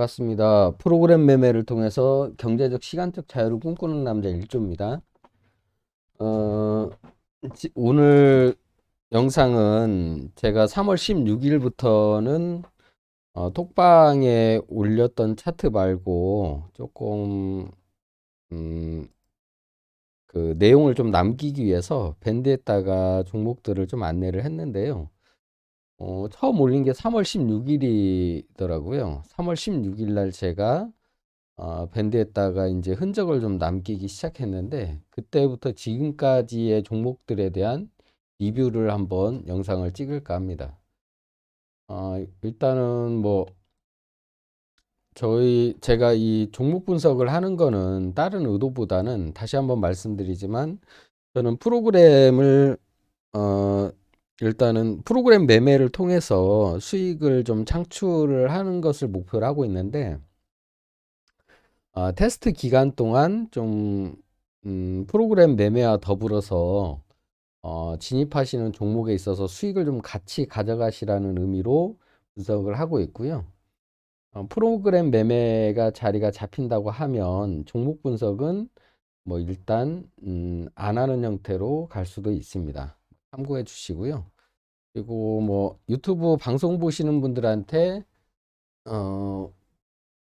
반갑습니다. 프로그램 매매를 통해서 경제적 시간적 자유를 꿈꾸는 남자 일조입니다. 어, 지- 오늘 영상은 제가 3월 16일부터는 어, 톡방에 올렸던 차트 말고 조금 음, 그 내용을 좀 남기기 위해서 밴드에다가 종목들을 좀 안내를 했는데요. 어, 처음 올린 게 3월 16일이더라고요. 3월 16일 날 제가 어, 밴드에다가 이제 흔적을 좀 남기기 시작했는데 그때부터 지금까지의 종목들에 대한 리뷰를 한번 영상을 찍을까 합니다. 어, 일단은 뭐 저희 제가 이 종목 분석을 하는 거는 다른 의도보다는 다시 한번 말씀드리지만 저는 프로그램을 어 일단은 프로그램 매매를 통해서 수익을 좀 창출을 하는 것을 목표로 하고 있는데 아, 테스트 기간 동안 좀 음, 프로그램 매매와 더불어서 어, 진입하시는 종목에 있어서 수익을 좀 같이 가져가시라는 의미로 분석을 하고 있고요. 어, 프로그램 매매가 자리가 잡힌다고 하면 종목 분석은 뭐 일단 음, 안 하는 형태로 갈 수도 있습니다. 참고해 주시고요. 그리고 뭐 유튜브 방송 보시는 분들한테 어,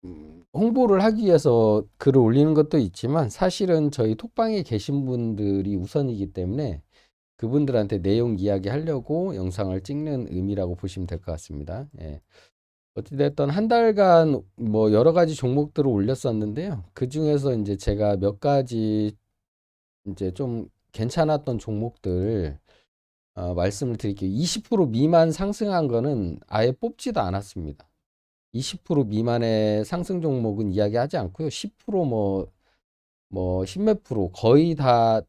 음, 홍보를 하기 위해서 글을 올리는 것도 있지만 사실은 저희 톡방에 계신 분들이 우선이기 때문에 그분들한테 내용 이야기 하려고 영상을 찍는 의미라고 보시면 될 것 같습니다. 예. 어찌됐든 한 달간 뭐 여러 가지 종목들을 올렸었는데요. 그 중에서 이제 제가 몇 가지 이제 좀 괜찮았던 종목들 어, 말씀을 드릴게요. 20% 미만 상승한 거는 아예 뽑지도 않았습니다. 20% 미만의 상승 종목은 이야기하지 않고요. 10%뭐 뭐 10몇 프로 거의 다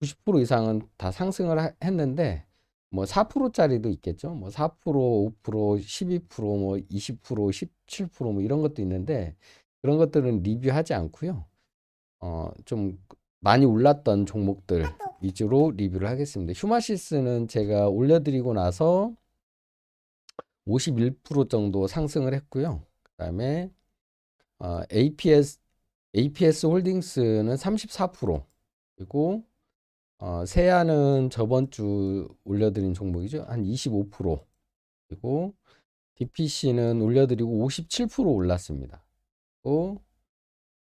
90% 이상은 다 상승을 하- 했는데 뭐 4%짜리도 있겠죠. 뭐 4%, 5%, 12%, 뭐 20%, 17%뭐 이런 것도 있는데 그런 것들은 리뷰하지 않고요. 어, 좀 많이 올랐던 종목들 위주로 리뷰를 하겠습니다. 휴마시스는 제가 올려드리고 나서 51% 정도 상승을 했고요. 그다음에 어, APS APS 홀딩스는 34% 그리고 어, 세아는 저번 주 올려드린 종목이죠. 한 25% 그리고 DPC는 올려드리고 57% 올랐습니다. 그리고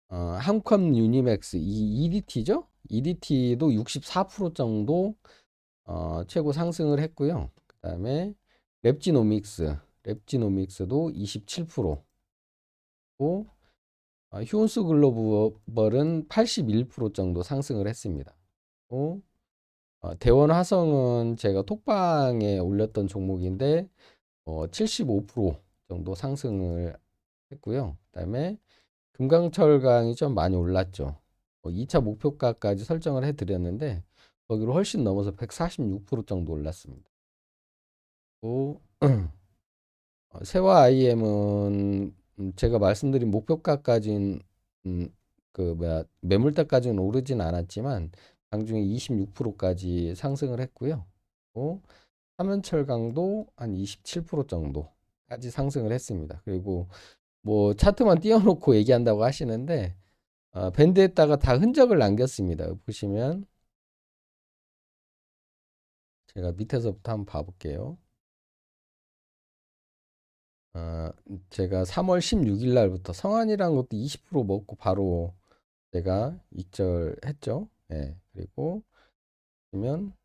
어, 한컴 유니맥스 이 EDT죠? EDT도 64% 정도 어, 최고 상승을 했고요. 그 다음에 랩지노믹스 랩지노믹스도 27% 그리고 어, 휴온스 글로벌은 81% 정도 상승을 했습니다. 어, 대원 화성은 제가 톡방에 올렸던 종목인데 어, 75% 정도 상승을 했고요. 그 다음에 금강철강이 좀 많이 올랐죠. 어, 2차 목표가까지 설정을 해드렸는데 거기로 훨씬 넘어서 146% 정도 올랐습니다. 또 어, 세화 IM은 음, 제가 말씀드린 목표가까지는 음, 그 뭐야 매물대까지는 오르진 않았지만 장중에 26%까지 상승을 했고요. 또 삼연철강도 한 27% 정도까지 상승을 했습니다. 그리고 뭐 차트만 띄워놓고 얘기한다고 하시는데 어, 밴드에다가 다 흔적을 남겼습니다. 보시면 제가 밑에서부터 한번 봐볼게요. 어, 제가 3월 16일 날부터 성안이란 것도 20% 먹고 바로 제가 익절했죠. 예, 그리고 보면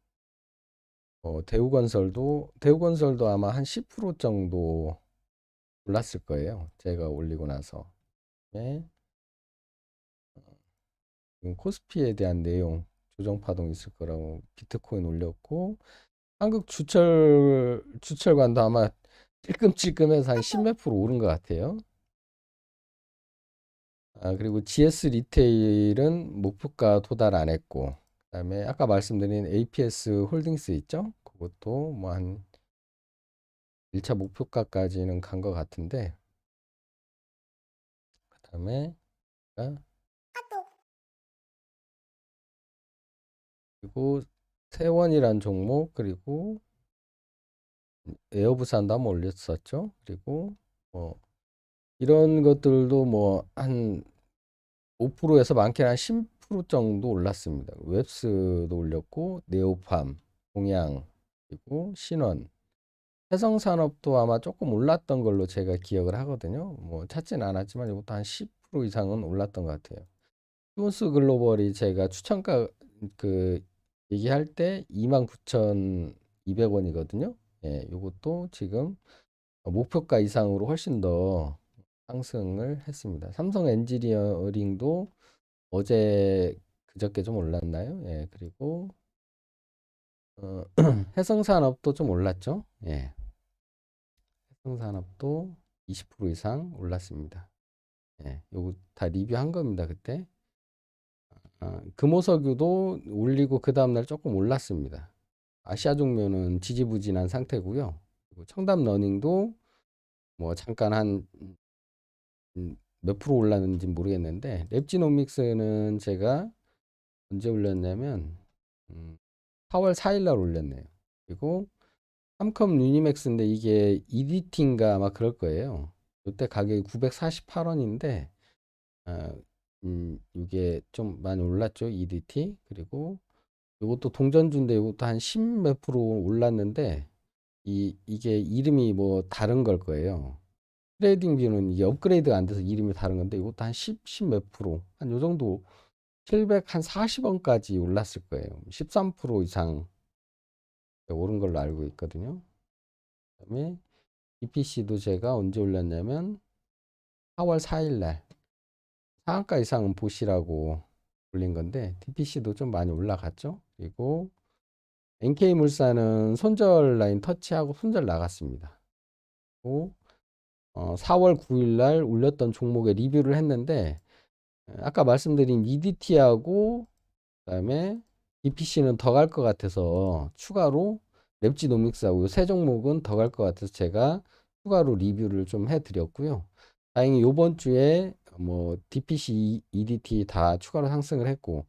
어, 대우건설도 대우건설도 아마 한 10% 정도 올랐을 거예요. 제가 올리고 나서. 예. 지금 코스피에 대한 내용 조정 파동 있을 거라고 비트코인 올렸고 한국 주철 주철관도 아마 찔끔찔끔해서 한 10몇 프로 오른 것 같아요. 아, 그리고 GS 리테일은 목표가 도달 안 했고, 그다음에 아까 말씀드린 APS 홀딩스 있죠? 그것도 뭐한 1차 목표가까지는 간 것 같은데, 그 다음에 아, 그리고 세원이란 종목 그리고 에어부산도 한번 올렸었죠. 그리고 뭐 이런 것들도 뭐 한 5%에서 많게는 한 10% 정도 올랐습니다. 웹스도 올렸고 네오팜, 동양 그리고 신원, 해성산업도 아마 조금 올랐던 걸로 제가 기억을 하거든요. 뭐 찾지는 않았지만 이것도 한 10% 이상은 올랐던 것 같아요. 휴먼스 글로벌이 제가 추천가 그 얘기할 때 29,200원이거든요. 예, 이것도 지금 목표가 이상으로 훨씬 더 상승을 했습니다. 삼성 엔지니어링도 어제 그저께 좀 올랐나요? 예, 그리고 어, 해성산업도 좀 올랐죠? 예. 해성산업도 20% 이상 올랐습니다. 예, 요거 다 리뷰한 겁니다, 그때. 아, 금호석유도 올리고 그 다음날 조금 올랐습니다. 아시아 종묘는 지지부진한 상태고요. 청담 러닝도 뭐 잠깐 한 음, 몇 프로 올랐는지 모르겠는데 랩지노믹스는 제가 언제 올렸냐면 음, 4월 4일 날 올렸네요. 그리고 삼컴 유니맥스인데 이게 EDT인가 아마 그럴 거예요. 이때 가격이 948원인데 아, 음, 이게 좀 많이 올랐죠. EDT. 그리고 이것도 동전주인데 이것도 한 10 몇 프로 올랐는데 이 이게 이름이 뭐 다른 걸 거예요. 트레이딩 뷰는 이게 업그레이드가 안 돼서 이름이 다른 건데 이것도 한 10, 10 몇 프로 한 요 정도 700 한 40원까지 올랐을 거예요. 13% 이상 오른 걸로 알고 있거든요. 그 다음에 EPC도 제가 언제 올렸냐면 4월 4일 날 상한가 이상은 보시라고 올린 건데 DPC도 좀 많이 올라갔죠. 그리고 NK물산은 손절 라인 터치하고 손절 나갔습니다. 그리고 어, 4월 9일 날 올렸던 종목에 리뷰를 했는데 아까 말씀드린 EDT하고 그다음에 DPC는 더 갈 것 같아서 추가로 랩지노믹스하고 세 종목은 더 갈 것 같아서 제가 추가로 리뷰를 좀 해드렸고요. 다행히 이번 주에 뭐 DPC, EDT 다 추가로 상승을 했고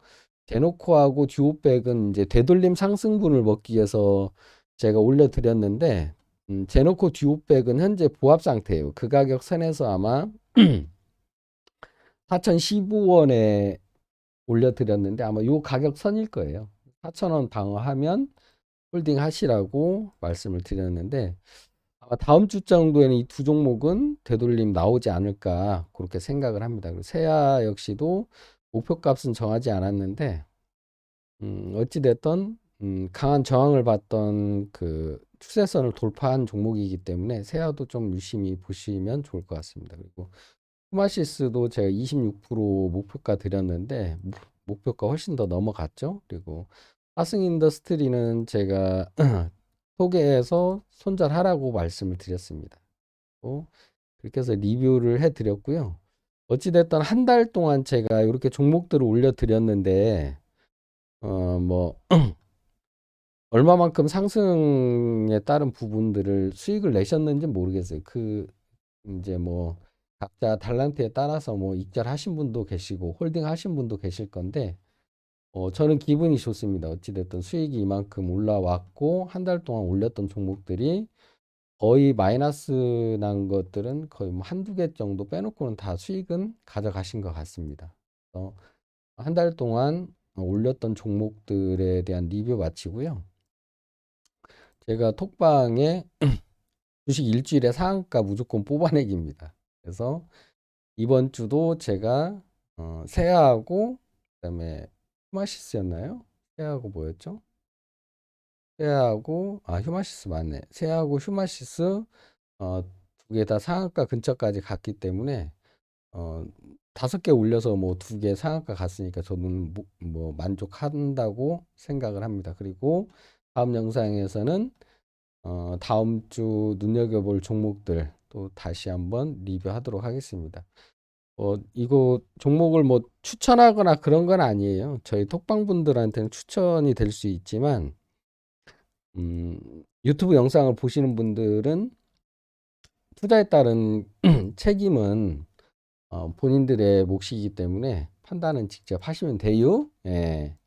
제노코하고 듀오백은 이제 되돌림 상승분을 먹기 위해서 제가 올려드렸는데 음, 제노코 듀오백은 현재 보합 상태예요. 그 가격 선에서 아마 4,015원에 올려드렸는데 아마 요 가격 선일 거예요. 4,000원 방어하면 홀딩 하시라고 말씀을 드렸는데 아마 다음 주 정도에는 이 두 종목은 되돌림 나오지 않을까 그렇게 생각을 합니다. 그리고 세아 역시도 목표값은 정하지 않았는데 음, 어찌됐던 음, 강한 저항을 받던 그 추세선을 돌파한 종목이기 때문에 세아도 좀 유심히 보시면 좋을 것 같습니다. 그리고 후마시스도 제가 26% 목표가 드렸는데 목표가 훨씬 더 넘어갔죠. 그리고 하승 인더스트리는 제가 소개해서 손절하라고 말씀을 드렸습니다. 그렇게 해서 리뷰를 해드렸고요. 어찌됐든 한 달 동안 제가 이렇게 종목들을 올려드렸는데 어 뭐 얼마만큼 상승에 따른 부분들을 수익을 내셨는지 모르겠어요. 그 이제 뭐 각자 달란트에 따라서 뭐 익절 하신 분도 계시고 홀딩 하신 분도 계실 건데 어, 저는 기분이 좋습니다. 어찌됐든 수익이 이만큼 올라왔고 한 달 동안 올렸던 종목들이 거의 마이너스 난 것들은 거의 뭐 한두 개 정도 빼놓고는 다 수익은 가져가신 것 같습니다. 한달 동안 올렸던 종목들에 대한 리뷰 마치고요. 제가 톡방에 주식 일주일에 상한가 무조건 뽑아내기입니다. 그래서 이번 주도 제가 어, 세아하고 그다음에 휴마시스였나요? 세아하고 뭐였죠? 세아하고 아 휴마시스 맞네. 세아하고 휴마시스 어, 두 개 다 상한가 근처까지 갔기 때문에 어, 다섯 개 올려서 뭐 두 개 상한가 갔으니까 저는 뭐, 뭐 만족한다고 생각을 합니다. 그리고 다음 영상에서는 어, 다음 주 눈여겨볼 종목들 또 다시 한번 리뷰하도록 하겠습니다. 어, 이거 종목을 뭐 추천하거나 그런 건 아니에요. 저희 톡방 분들한테는 추천이 될 수 있지만, 음, 유튜브 영상을 보시는 분들은 투자에 따른 책임은 어, 본인들의 몫이기 때문에 판단은 직접 하시면 돼요. 예.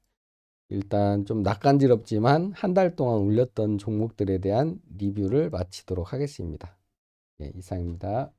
일단 좀 낯간지럽지만 한 달 동안 올렸던 종목들에 대한 리뷰를 마치도록 하겠습니다. 예, 이상입니다.